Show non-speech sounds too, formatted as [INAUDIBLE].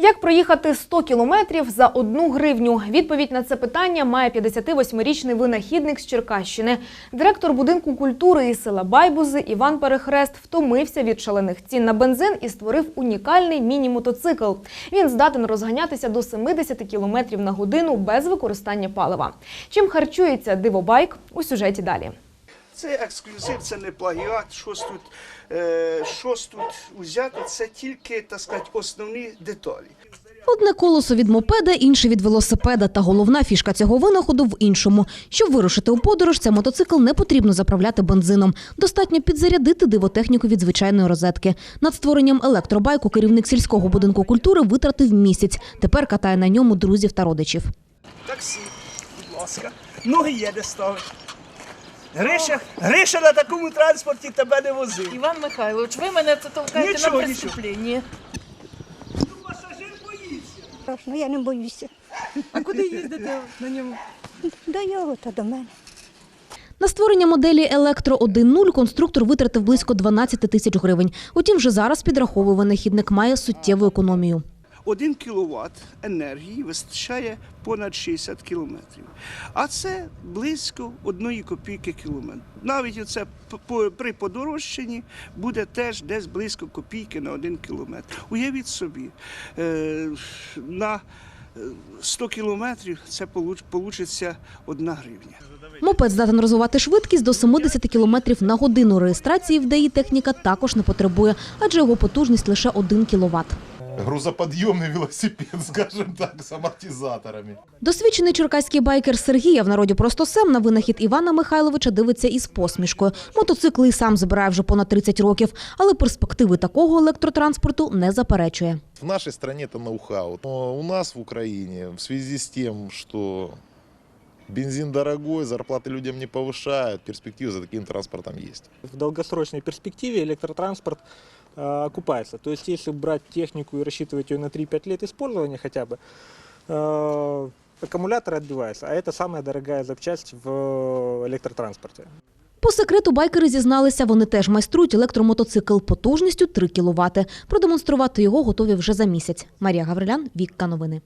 Як проїхати 100 кілометрів за одну гривню? Відповідь на це питання має 58-річний винахідник з Черкащини. Директор будинку культури із села Байбузи Іван Перехрест втомився від шалених цін на бензин і створив унікальний міні-мотоцикл. Він здатен розганятися до 70 кілометрів на годину без використання палива. Чим харчується дивобайк у сюжеті далі. Це ексклюзив, це не плагіат. Щось тут, е, щось тут узято, це тільки, так сказати, основні деталі. Одне колесо від мопеда, інше від велосипеда. Та головна фішка цього винаходу в іншому. Щоб вирушити у подорож, це мотоцикл не потрібно заправляти бензином. Достатньо підзарядити дивотехніку від звичайної розетки. Над створенням електробайку керівник сільського будинку культури витратив місяць. Тепер катає на ньому друзів та родичів. Таксі, будь ласка. Ноги є де ставити. Гриша, Гриша на такому транспорті тебе не возив. Іван Михайлович, ви мене це толкаєте Нічого, на нічого. преступлення. Пасажир боїться. Страшно, я не боюся. А куди їздите на ньому? До його та до мене. На створення моделі Електро 1.0 конструктор витратив близько 12 тисяч гривень. Утім, вже зараз підраховує винахідник має суттєву економію. Один кіловат енергії вистачає понад 60 кілометрів. А це близько одної копійки кілометр. Навіть по- при подорожчанні буде теж десь близько копійки на один кілометр. Уявіть собі, е, на е, 100 кілометрів це вийде одна гривня. Мопед здатен розвивати швидкість до 70 км на годину. Реєстрації в ДАІ техніка також не потребує, адже його потужність лише 1 кВт грузоподъемный велосипед, [LAUGHS] скажем так, с амортизаторами. Досвідчений черкаський байкер Сергій, а в народі просто Сем, на винахід Івана Михайловича дивиться із посмішкою. Мотоцикли і сам збирає вже понад 30 років, але перспективи такого електротранспорту не заперечує. В нашей стране это ноу-хау. Но у нас в Украине в связи с тем, что бензин дорогой, зарплаты людям не повышают, перспективы за таким транспортом есть. в долгосрочной перспективе электротранспорт э, окупается. То есть если брать технику и рассчитывать ее на 3-5 лет использования хотя бы, э, аккумулятор отбивается, а это самая дорогая запчасть в электротранспорте. По секрету байкери зізналися, вони теж майструють електромотоцикл потужністю 3 кВт. Продемонструвати його готові вже за місяць. Марія Гаврилян, Вікка Новини.